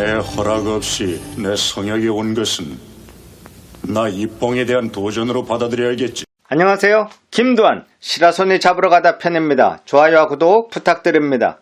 내 허락 없이 내 성역에 온 것은 나 이뽕에 대한 도전으로 받아들여야겠지. 안녕하세요. 김두한 시라소니 잡으러 가다 편입니다. 좋아요와 구독 부탁드립니다.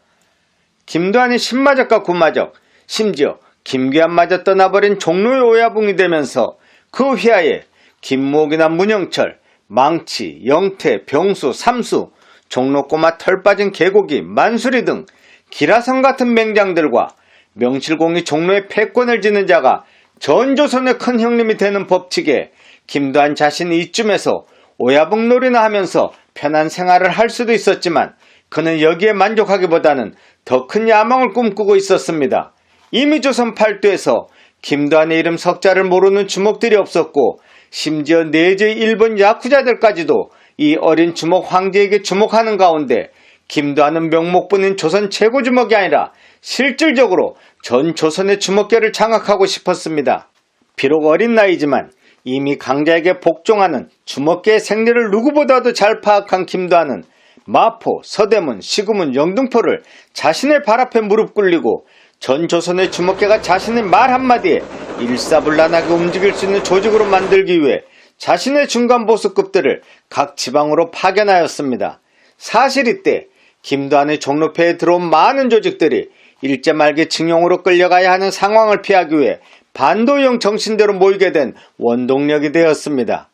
김두한이 신마적과 군마적, 심지어 김귀한마저 떠나버린 종로의 오야붕이 되면서 그 휘하에 김목이나 문영철, 망치, 영태, 병수, 삼수, 종로 꼬마 털 빠진 개고기, 만수리 등 기라성 같은 맹장들과 명실공히 종로의 패권을 지는 자가 전조선의 큰 형님이 되는 법칙에 김두한 자신이 이쯤에서 오야붕놀이나 하면서 편한 생활을 할 수도 있었지만 그는 여기에 만족하기보다는 더 큰 야망을 꿈꾸고 있었습니다. 이미 조선 팔도에서 김두한의 이름 석자를 모르는 주먹들이 없었고 심지어 내제 일본 야쿠자들까지도 이 어린 주먹 황제에게 주목하는 가운데 김두한은 명목뿐인 조선 최고 주먹이 아니라 실질적으로 전 조선의 주먹계를 장악하고 싶었습니다. 비록 어린 나이지만 이미 강자에게 복종하는 주먹계의 생리를 누구보다도 잘 파악한 김두한은 마포, 서대문, 시구문, 영등포를 자신의 발 앞에 무릎 꿇리고 전 조선의 주먹계가 자신의 말 한마디에 일사불란하게 움직일 수 있는 조직으로 만들기 위해 자신의 중간 보수급들을 각 지방으로 파견하였습니다. 사실 이때 김두한의 종로패에 들어온 많은 조직들이 일제 말기 징용으로 끌려가야 하는 상황을 피하기 위해 반도형 정신대로 모이게 된 원동력이 되었습니다.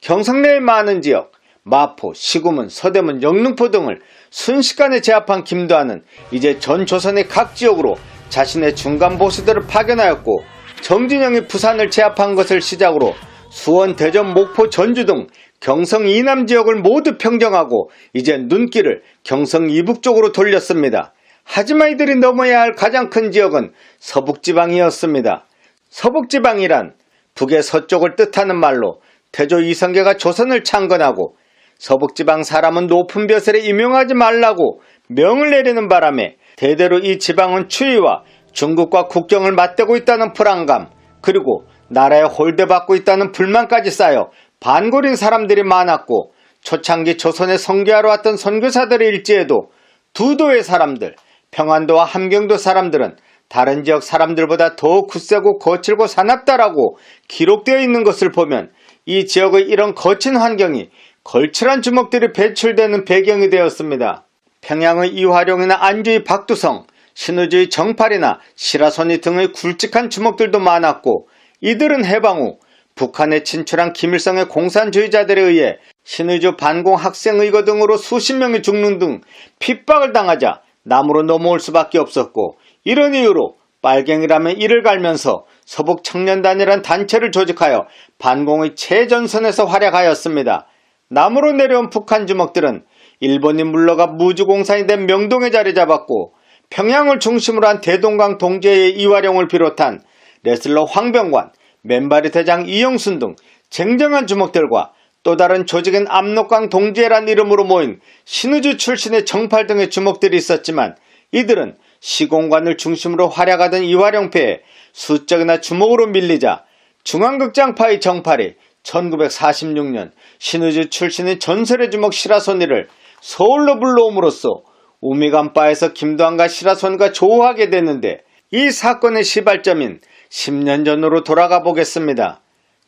경상내의 많은 지역, 마포, 시구문, 서대문, 영등포 등을 순식간에 제압한 김두한은 이제 전 조선의 각 지역으로 자신의 중간 보수들을 파견하였고 정진영이 부산을 제압한 것을 시작으로 수원, 대전, 목포, 전주 등 경성 이남 지역을 모두 평정하고 이제 눈길을 경성 이북 쪽으로 돌렸습니다. 하지만 이들이 넘어야 할 가장 큰 지역은 서북지방이었습니다. 서북지방이란 북의 서쪽을 뜻하는 말로 태조 이성계가 조선을 창건하고 서북지방 사람은 높은 벼슬에 임용하지 말라고 명을 내리는 바람에 대대로 이 지방은 추위와 중국과 국경을 맞대고 있다는 불안감 그리고 나라에 홀대받고 있다는 불만까지 쌓여 반골인 사람들이 많았고 초창기 조선에 선교하러 왔던 선교사들의 일지에도 두도의 사람들, 평안도와 함경도 사람들은 다른 지역 사람들보다 더 굳세고 거칠고 사납다라고 기록되어 있는 것을 보면 이 지역의 이런 거친 환경이 걸출한 주먹들이 배출되는 배경이 되었습니다. 평양의 이화룡이나 안주의 박두성, 신우주의 정팔이나 시라소니 등의 굵직한 주먹들도 많았고 이들은 해방 후 북한에 진출한 김일성의 공산주의자들에 의해 신의주 반공 학생의거 등으로 수십 명이 죽는 등 핍박을 당하자 남으로 넘어올 수밖에 없었고 이런 이유로 빨갱이라면 이를 갈면서 서북 청년단이란 단체를 조직하여 반공의 최전선에서 활약하였습니다. 남으로 내려온 북한 주먹들은 일본이 물러가 무주공산이 된 명동에 자리 잡았고 평양을 중심으로 한 대동강 동지의 이화룡을 비롯한 레슬러 황병관, 맨발이 대장 이영순 등 쟁쟁한 주먹들과 또 다른 조직인 압록강 동지회란 이름으로 모인 신우주 출신의 정팔 등의 주먹들이 있었지만 이들은 시공관을 중심으로 활약하던 이화룡패에 수적이나 주먹으로 밀리자 중앙극장파의 정팔이 1946년 신우주 출신의 전설의 주먹 시라소니를 서울로 불러옴으로써 우미간바에서 김도한과 시라소니가 조우하게 됐는데 이 사건의 시발점인 10년 전으로 돌아가 보겠습니다.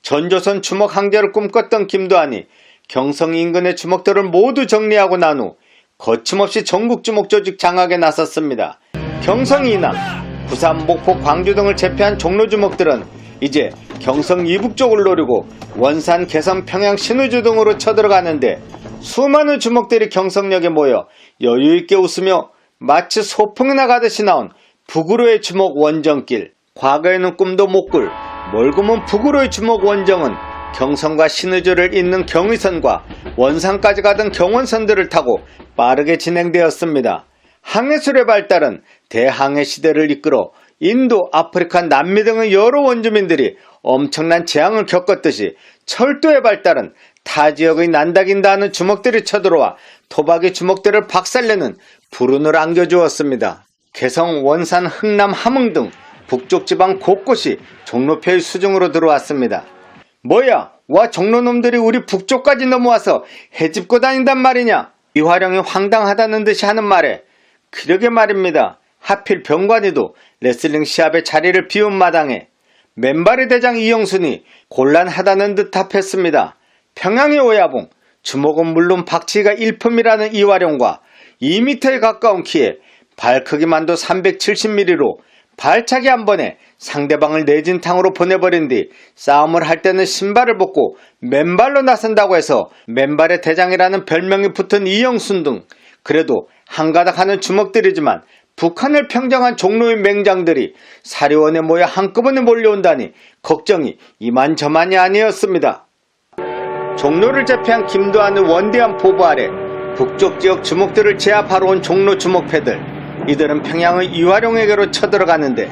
전조선 주먹 항제를 꿈꿨던 김도한이 경성 인근의 주먹들을 모두 정리하고 난 후 거침없이 전국 주먹 조직 장악에 나섰습니다. 경성 이남, 부산, 목포, 광주 등을 제패한 종로 주먹들은 이제 경성 이북 쪽을 노리고 원산, 개성, 평양, 신우주 등으로 쳐들어가는데 수많은 주먹들이 경성역에 모여 여유있게 웃으며 마치 소풍이 나가듯이 나온 북으로의 주먹 원정길 과거에는 꿈도 못 꿀 멀고먼 북으로의 주먹 원정은 경성과 신의주를 잇는 경의선과 원산까지 가던 경원선들을 타고 빠르게 진행되었습니다. 항해술의 발달은 대항해 시대를 이끌어 인도, 아프리카, 남미 등의 여러 원주민들이 엄청난 재앙을 겪었듯이 철도의 발달은 타 지역의 난다긴다 하는 주먹들이 쳐들어와 토박이 주먹들을 박살내는 불운을 안겨주었습니다. 개성, 원산, 흥남, 함흥 등 북쪽 지방 곳곳이 종로표의 수중으로 들어왔습니다. 뭐야? 와 종로놈들이 우리 북쪽까지 넘어와서 해집고 다닌단 말이냐? 이화령이 황당하다는 듯이 하는 말에 그러게 말입니다. 하필 병관이도 레슬링 시합의 자리를 비운 마당에 맨발의 대장 이영순이 곤란하다는 듯 답했습니다. 평양의 오야봉, 주먹은 물론 박치기가 일품이라는 이화룡과 2m에 가까운 키에 발 크기만도 370mm로 발차기 한 번에 상대방을 내진탕으로 보내버린 뒤 싸움을 할 때는 신발을 벗고 맨발로 나선다고 해서 맨발의 대장이라는 별명이 붙은 이영순 등 그래도 한가닥 하는 주먹들이지만 북한을 평정한 종로의 맹장들이 사료원에 모여 한꺼번에 몰려온다니 걱정이 이만저만이 아니었습니다. 종로를 제패한 김도한의 원대한 포부 아래 북쪽 지역 주목들을 제압하러 온 종로 주목패들 이들은 평양의 이화룡에게로 쳐들어가는데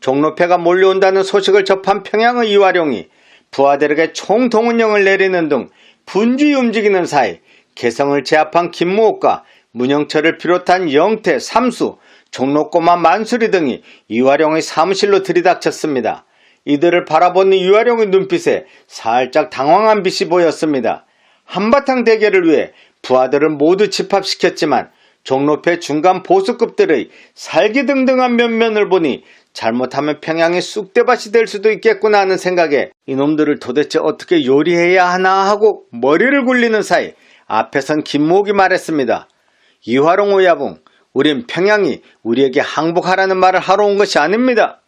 종로패가 몰려온다는 소식을 접한 평양의 이화룡이 부하들에게 총동원령을 내리는 등 분주히 움직이는 사이 개성을 제압한 김무옥과 문영철을 비롯한 영태, 삼수, 종로꼬마 만수리 등이 이화룡의 사무실로 들이닥쳤습니다. 이들을 바라보는 이화룡의 눈빛에 살짝 당황한 빛이 보였습니다. 한바탕 대결을 위해 부하들을 모두 집합시켰지만 종로패 중간 보수급들의 살기 등등한 면면을 보니 잘못하면 평양의 쑥대밭이 될 수도 있겠구나 하는 생각에 이놈들을 도대체 어떻게 요리해야 하나 하고 머리를 굴리는 사이 앞에선 김목이 말했습니다. 이화롱 오야봉, 우린 평양이 우리에게 항복하라는 말을 하러 온 것이 아닙니다.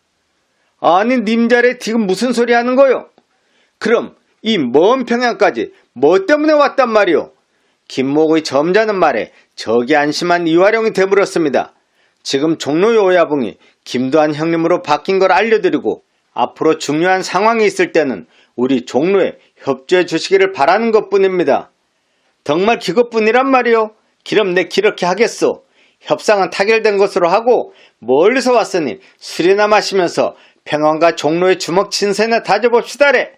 아니 님 자리에 지금 무슨 소리 하는 거요? 그럼 이 먼 평양까지 뭐 때문에 왔단 말이오? 김목의 점잖은 말에 적이 안심한 이화룡이 되물었습니다. 지금 종로의 오야봉이 김도한 형님으로 바뀐 걸 알려드리고 앞으로 중요한 상황이 있을 때는 우리 종로에 협조해 주시기를 바라는 것뿐입니다. 정말 그것뿐이란 말이오. 기럼 내 기렇게 하겠소. 협상은 타결된 것으로 하고 멀리서 왔으니 술이나 마시면서 평안과 종로의 주먹 친세나 다져봅시다래.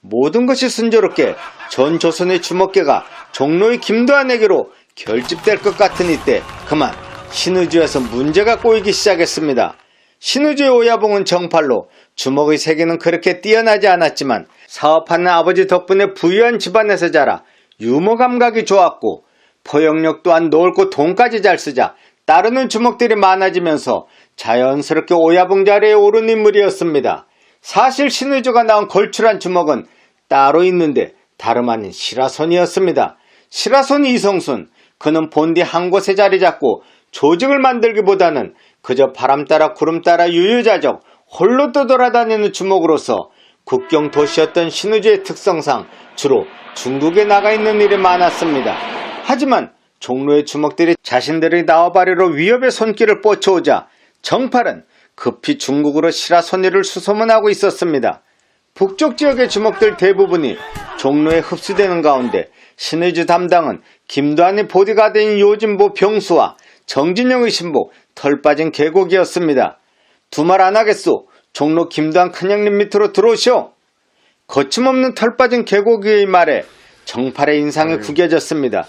모든 것이 순조롭게 전 조선의 주먹계가 종로의 김도한에게로 결집될 것 같은 이때 그만 신의주에서 문제가 꼬이기 시작했습니다. 신의주의 오야봉은 정팔로 주먹의 세계는 그렇게 뛰어나지 않았지만 사업하는 아버지 덕분에 부유한 집안에서 자라 유머 감각이 좋았고 포용력 또한 넓고 돈까지 잘 쓰자 따르는 주먹들이 많아지면서 자연스럽게 오야봉 자리에 오른 인물이었습니다. 사실 신의주가 나온 걸출한 주먹은 따로 있는데 다름 아닌 시라손이었습니다. 시라손 이성순 그는 본디 한 곳에 자리 잡고 조직을 만들기보다는 그저 바람 따라 구름 따라 유유자적 홀로 떠돌아다니는 주먹으로서 국경 도시였던 신우주의 특성상 주로 중국에 나가 있는 일이 많았습니다. 하지만 종로의 주먹들이 자신들의 나와바리로 위협의 손길을 뻗쳐오자 정팔은 급히 중국으로 시라손이를 수소문하고 있었습니다. 북쪽 지역의 주먹들 대부분이 종로에 흡수되는 가운데 신의주 담당은 김도한의 보디가드인 요진보 병수와 정진영의 신복 털 빠진 계곡이었습니다. 두말 안 하겠소. 종로 김도한 큰형님 밑으로 들어오시오. 거침없는 털 빠진 계곡의 말에 정팔의 인상이 구겨졌습니다.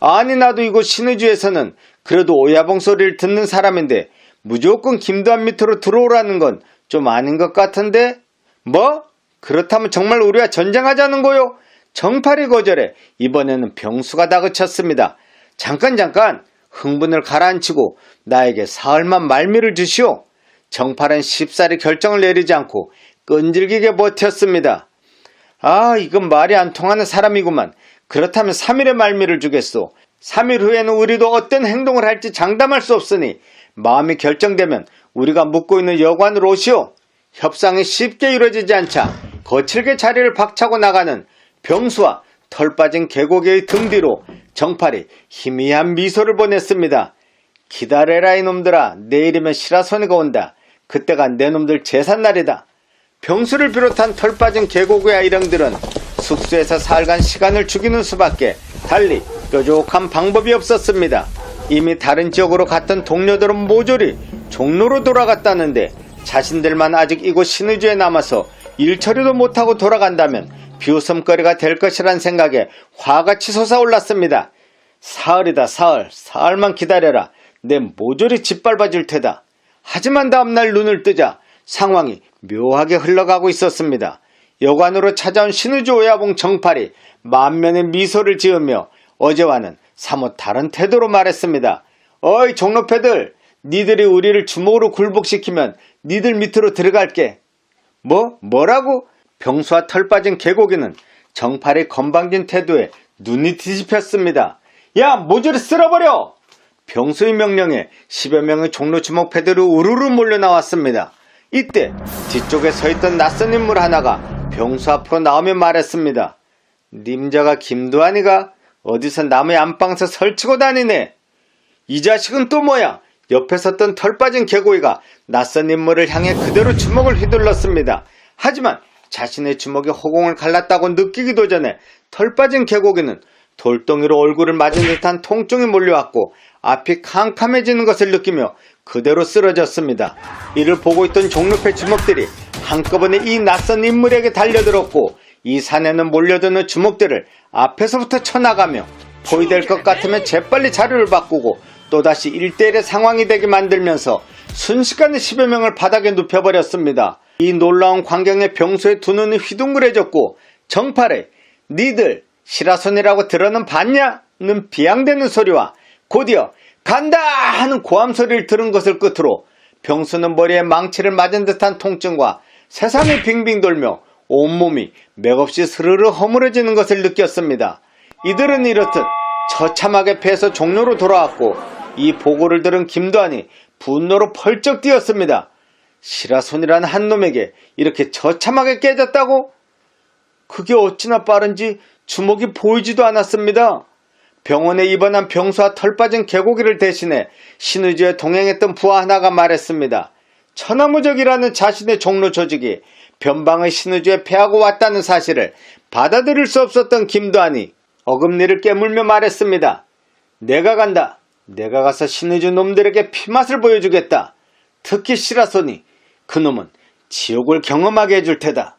아니 나도 이곳 신의주에서는 그래도 오야봉 소리를 듣는 사람인데 무조건 김도한 밑으로 들어오라는 건 좀 아닌 것 같은데? 뭐? 그렇다면 정말 우리와 전쟁하자는 거요? 정팔이 거절해 이번에는 병수가 다그쳤습니다. 잠깐 잠깐 흥분을 가라앉히고 나에게 사흘만 말미를 주시오. 정팔은 쉽사리 결정을 내리지 않고 끈질기게 버텼습니다. 아 이건 말이 안 통하는 사람이구만. 그렇다면 3일의 말미를 주겠소. 3일 후에는 우리도 어떤 행동을 할지 장담할 수 없으니 마음이 결정되면 우리가 묵고 있는 여관으로 오시오. 협상이 쉽게 이루어지지 않자 거칠게 자리를 박차고 나가는 병수와 털 빠진 계곡의 등 뒤로 정팔이 희미한 미소를 보냈습니다. 기다려라 이놈들아 내일이면 시라소니가 온다. 그때가 내 놈들 제삿날이다. 병수를 비롯한 털 빠진 계곡의 아이령들은 숙소에서 살간 시간을 죽이는 수밖에 달리 뾰족한 방법이 없었습니다. 이미 다른 지역으로 갔던 동료들은 모조리 종로로 돌아갔다는데 자신들만 아직 이곳 신의주에 남아서 일처리도 못하고 돌아간다면 비웃음거리가 될 것이란 생각에 화가 치솟아올랐습니다. 사흘이다 사흘 사흘만 기다려라 내 모조리 짓밟아 줄 테다. 하지만 다음날 눈을 뜨자 상황이 묘하게 흘러가고 있었습니다. 여관으로 찾아온 신우주 오야봉 정팔이 만면의 미소를 지으며 어제와는 사뭇 다른 태도로 말했습니다. 어이 종로패들 니들이 우리를 주먹으로 굴복시키면 니들 밑으로 들어갈게. 뭐? 뭐라고? 병수와 털 빠진 개고기는 정팔의 건방진 태도에 눈이 뒤집혔습니다. 야, 모조리 쓸어버려! 병수의 명령에 10여 명의 종로 주먹 패들이 우르르 몰려 나왔습니다. 이때 뒤쪽에 서 있던 낯선 인물 하나가 병수 앞으로 나오며 말했습니다. 님자가 김두한이가 어디서 나무에 안방에서 설치고 다니네. 이 자식은 또 뭐야? 옆에 섰던 털 빠진 개고이가 낯선 인물을 향해 그대로 주먹을 휘둘렀습니다. 하지만 자신의 주먹이 허공을 갈랐다고 느끼기도 전에 털 빠진 개고기는 돌덩이로 얼굴을 맞은 듯한 통증이 몰려왔고 앞이 캄캄해지는 것을 느끼며 그대로 쓰러졌습니다. 이를 보고 있던 종로패 주먹들이 한꺼번에 이 낯선 인물에게 달려들었고 이 산에는 몰려드는 주먹들을 앞에서부터 쳐나가며 포위될 것 같으면 재빨리 자료를 바꾸고 또다시 1대1의 상황이 되게 만들면서 순식간에 10여 명을 바닥에 눕혀버렸습니다. 이 놀라운 광경에 병수의 두 눈이 휘둥그레졌고 정팔에 니들 시라손이라고 들어는 봤냐?는 비양되는 소리와 곧이어 간다 하는 고함 소리를 들은 것을 끝으로 병수는 머리에 망치를 맞은 듯한 통증과 세상이 빙빙 돌며 온몸이 맥없이 스르르 허물어지는 것을 느꼈습니다. 이들은 이렇듯 처참하게 패해서 종로로 돌아왔고 이 보고를 들은 김도한이 분노로 펄쩍 뛰었습니다. 시라손이라는 한 놈에게 이렇게 처참하게 깨졌다고? 그게 어찌나 빠른지 주먹이 보이지도 않았습니다. 병원에 입원한 병수와 털 빠진 개고기를 대신해 신의주에 동행했던 부하 하나가 말했습니다. 천하무적이라는 자신의 종로 조직이 변방의 신의주에 패하고 왔다는 사실을 받아들일 수 없었던 김도한이 어금니를 깨물며 말했습니다. 내가 간다. 내가 가서 신의주 놈들에게 피맛을 보여주겠다. 특히 시라소니 그놈은 지옥을 경험하게 해줄 테다.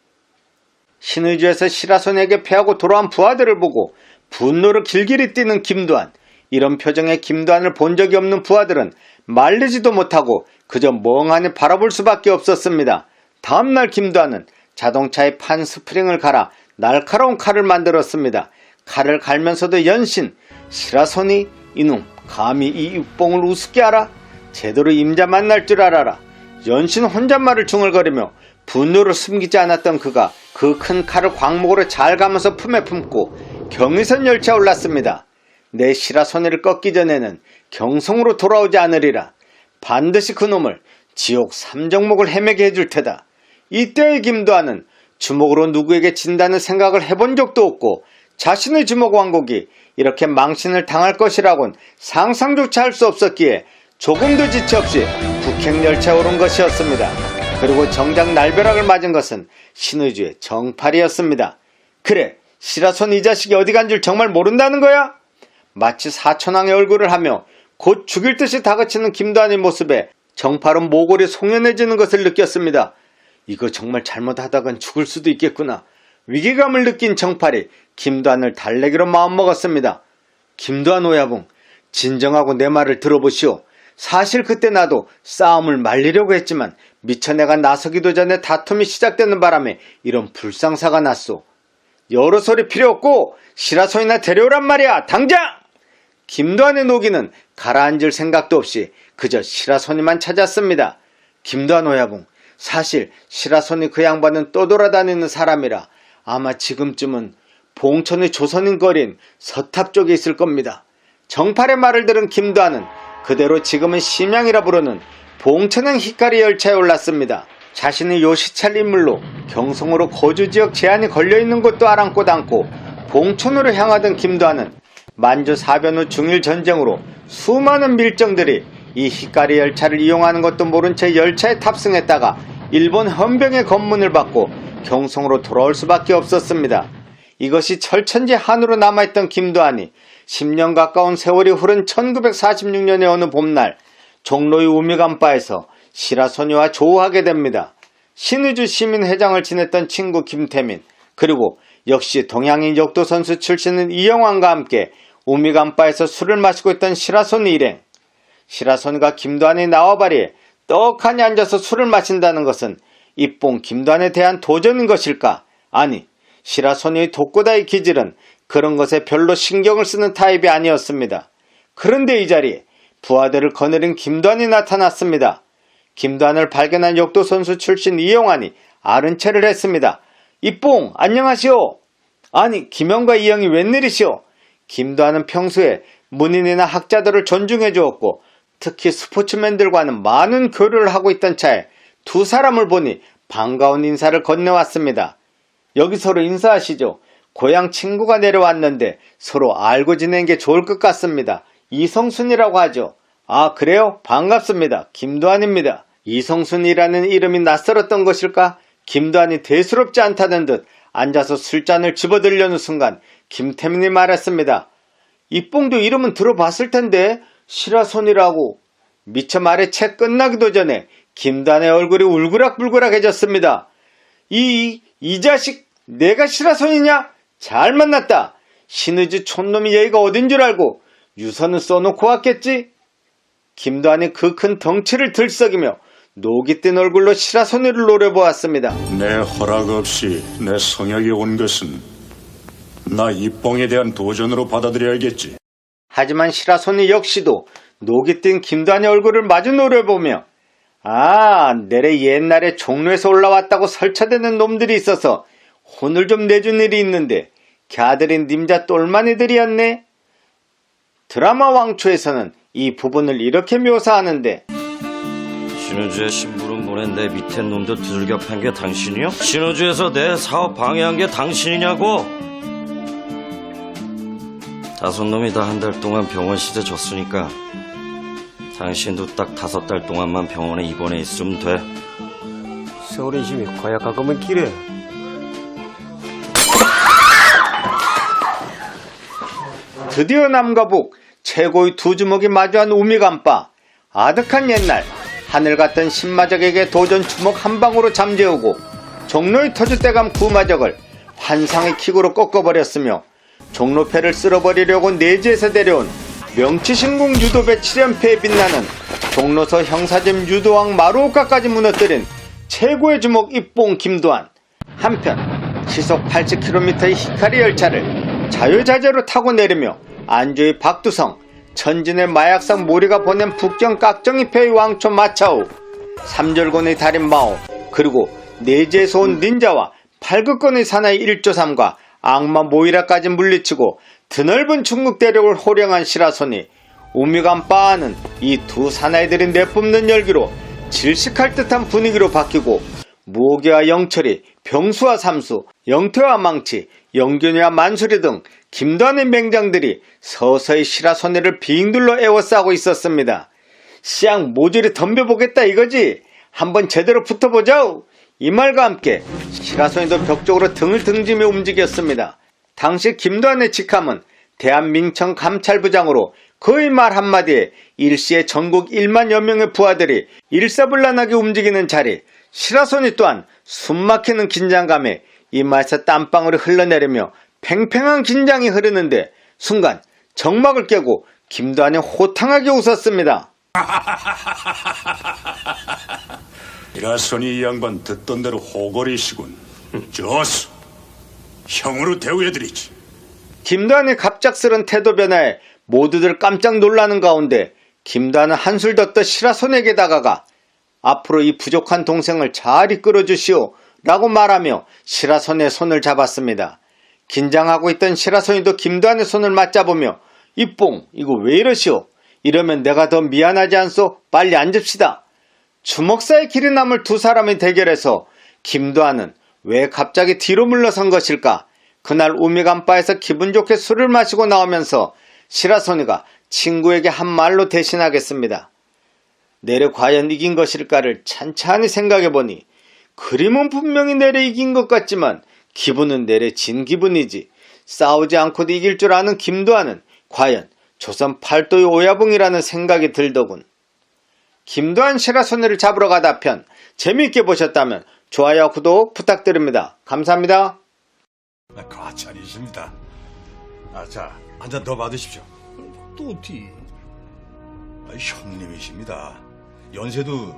신의주에서 시라손에게 패하고 돌아온 부하들을 보고 분노를 길길이 띠는 김두한. 이런 표정의 김두한을 본 적이 없는 부하들은 말리지도 못하고 그저 멍하니 바라볼 수밖에 없었습니다. 다음날 김두한은 자동차에 판 스프링을 갈아 날카로운 칼을 만들었습니다. 칼을 갈면서도 연신 시라손이 이놈 감히 이 육봉을 우습게 알아? 제대로 임자 만날 줄 알아라. 연신 혼잣말을 중얼거리며 분노를 숨기지 않았던 그가 그 큰 칼을 광목으로 잘 감아서 품에 품고 경의선 열차에 올랐습니다. 내 시라손이를 꺾기 전에는 경성으로 돌아오지 않으리라. 반드시 그놈을 지옥 삼정목을 헤매게 해줄 테다. 이때의 김도하는 주먹으로 누구에게 진다는 생각을 해본 적도 없고 자신의 주먹 왕국이 이렇게 망신을 당할 것이라곤 상상조차 할 수 없었기에 조금도 지체 없이 북행열차에 오른 것이었습니다. 그리고 정작 날벼락을 맞은 것은 신의주의 정팔이었습니다. 그래, 시라손 이 자식이 어디 간 줄 정말 모른다는 거야? 마치 사천왕의 얼굴을 하며 곧 죽일 듯이 다그치는 김도한의 모습에 정팔은 모골이 송연해지는 것을 느꼈습니다. 이거 정말 잘못하다간 죽을 수도 있겠구나. 위기감을 느낀 정팔이 김도한을 달래기로 마음먹었습니다. 김도한 오야봉, 진정하고 내 말을 들어보시오. 사실 그때 나도 싸움을 말리려고 했지만 미처 내가 나서기도 전에 다툼이 시작되는 바람에 이런 불상사가 났소. 여러 소리 필요 없고 시라소이나 데려오란 말이야. 당장! 김도한의 노기는 가라앉을 생각도 없이 그저 시라소니만 찾았습니다. 김도한 오야봉, 사실 시라소니 그 양반은 떠돌아다니는 사람이라 아마 지금쯤은 봉천의 조선인 거린 서탑 쪽에 있을 겁니다. 정팔의 말을 들은 김도한은 그대로 지금은 심양이라 부르는 봉천행 히카리 열차에 올랐습니다. 자신의 요시찰 인물로 경성으로 거주지역 제한이 걸려있는 것도 아랑곳 않고 봉천으로 향하던 김도한은 만주 사변 후 중일 전쟁으로 수많은 밀정들이 이 히카리 열차를 이용하는 것도 모른 채 열차에 탑승했다가 일본 헌병의 검문을 받고 경성으로 돌아올 수밖에 없었습니다. 이것이 철천지 한으로 남아있던 김도한이 10년 가까운 세월이 흐른 1946년의 어느 봄날 종로의 우미간바에서 시라소녀와 조우하게 됩니다. 신의주 시민회장을 지냈던 친구 김태민 그리고 역시 동양인 역도 선수 출신인 이영환과 함께 우미간바에서 술을 마시고 있던 시라소니 일행 시라소니가 김도한의 나와바리에 떡하니 앉아서 술을 마신다는 것은 입봉 김도한에 대한 도전인 것일까? 아니 시라소니의 독고다이 기질은 그런 것에 별로 신경을 쓰는 타입이 아니었습니다. 그런데 이 자리에 부하들을 거느린 김도환이 나타났습니다. 김도환을 발견한 역도 선수 출신 이영환이 아른 체를 했습니다. 이뽕 안녕하시오. 아니 김영과 이영이 웬일이시오? 김도환은 평소에 문인이나 학자들을 존중해 주었고 특히 스포츠맨들과는 많은 교류를 하고 있던 차에 두 사람을 보니 반가운 인사를 건네왔습니다. 여기 서로 인사하시죠. 고향 친구가 내려왔는데 서로 알고 지내는 게 좋을 것 같습니다. 이성순이라고 하죠. 아, 그래요? 반갑습니다. 김도환입니다. 이성순이라는 이름이 낯설었던 것일까? 김도환이 대수롭지 않다는 듯 앉아서 술잔을 집어들려는 순간 김태민이 말했습니다. 이뽕도 이름은 들어봤을 텐데 시라손이라고 미처 말의 채 끝나기도 전에 김단의 얼굴이 울그락불그락해졌습니다. 이, 이 자식 내가 시라손이냐? 잘 만났다. 신의주 촌놈이 여기가 어딘 줄 알고 유서는 써놓고 왔겠지? 김도환이 그 큰 덩치를 들썩이며 녹이 뜬 얼굴로 시라손이를 노려보았습니다. 내 허락 없이 내 성역에 온 것은 나 이뽕에 대한 도전으로 받아들여야겠지. 하지만 시라손이 역시도 녹이 뜬 김도환의 얼굴을 마주 노려보며 아, 내래 옛날에 종로에서 올라왔다고 설쳐대는 놈들이 있어서 혼을 좀 내준 일이 있는데 걔들이 님자 똘마니들이었네. 드라마 왕초에서는 이 부분을 이렇게 묘사하는데 신우주의 심부름 보낸 내 밑에 놈들 두들겨 팬 게 당신이요? 신우주에서 내 사업 방해한 게 당신이냐고? 다섯 놈이 다 한 달 동안 병원 시대 줬으니까 당신도 딱 다섯 달 동안만 병원에 입원해 있으면 돼. 세월 인심이 과약 가면 길해. 드디어 남과 북 최고의 두 주먹이 마주한 우미간바 아득한 옛날 하늘 같던 신마적에게 도전 주먹 한 방으로 잠재우고 종로의 터줏대감 구마적을 환상의 킥으로 꺾어버렸으며 종로패를 쓸어버리려고 내지에서 데려온 명치신궁 유도배 7연패에 빛나는 종로서 형사짐 유도왕 마루오카까지 무너뜨린 최고의 주먹 입봉 김도환. 한편 시속 80km의 히카리 열차를 자유자재로 타고 내리며 안주의 박두성, 천진의 마약상 모리가 보낸 북경 깍정이패의 왕초 마차오, 삼절곤의 달인 마오, 그리고 내지에서 온 닌자와 팔극권의 사나이 일조삼과 악마 모이라까지 물리치고 드넓은 중국 대륙을 호령한 시라손이 우미간 빠아는 이 두 사나이들이 내뿜는 열기로 질식할 듯한 분위기로 바뀌고 무오기와 영철이, 병수와 삼수, 영태와 망치, 영균이와 만수리 등 김도환의 맹장들이 서서히 시라소네를 빙둘러 에워싸고 있었습니다. 시양 모조리 덤벼보겠다 이거지? 한번 제대로 붙어보자! 이 말과 함께 시라소네도 벽 쪽으로 등을 등지며 움직였습니다. 당시 김도환의 직함은 대한민청 감찰부장으로 그의 말 한마디에 일시에 전국 1만 여 명의 부하들이 일사불란하게 움직이는 자리 시라소니 또한 숨막히는 긴장감에 이마에서 땀방울이 흘러내리며 팽팽한 긴장이 흐르는데 순간 정막을 깨고 김도환이 호탕하게 웃었습니다. 이라선이 이 양반 듣던 대로 호거리시군. 좋소. 형으로 대우해드리지. 김도환의 갑작스런 태도 변화에 모두들 깜짝 놀라는 가운데 김도환은 한술 더 시라손에게 다가가 앞으로 이 부족한 동생을 잘 이끌어 주시오 라고 말하며 시라손의 손을 잡았습니다. 긴장하고 있던 시라손이도 김도환의 손을 맞잡으며 이뽕 이거 왜 이러시오? 이러면 내가 더 미안하지 않소? 빨리 앉읍시다. 주먹 사이 길이 남을 두 사람의 대결에서 김도환은 왜 갑자기 뒤로 물러선 것일까? 그날 우미간바에서 기분 좋게 술을 마시고 나오면서 시라소니가 친구에게 한 말로 대신하겠습니다. 내래 과연 이긴 것일까를 찬찬히 생각해보니 그림은 분명히 내래 이긴 것 같지만 기분은 내래 진 기분이지 싸우지 않고도 이길 줄 아는 김도환은 과연 조선 팔도의 오야붕이라는 생각이 들더군. 김도환 시라소니를 잡으러 가다 편 재미있게 보셨다면 좋아요 구독 부탁드립니다. 감사합니다. 아, 과찬이십니다. 아, 자, 한 잔 더 받으십시오. 또 어디? 아, 형님이십니다. 연세도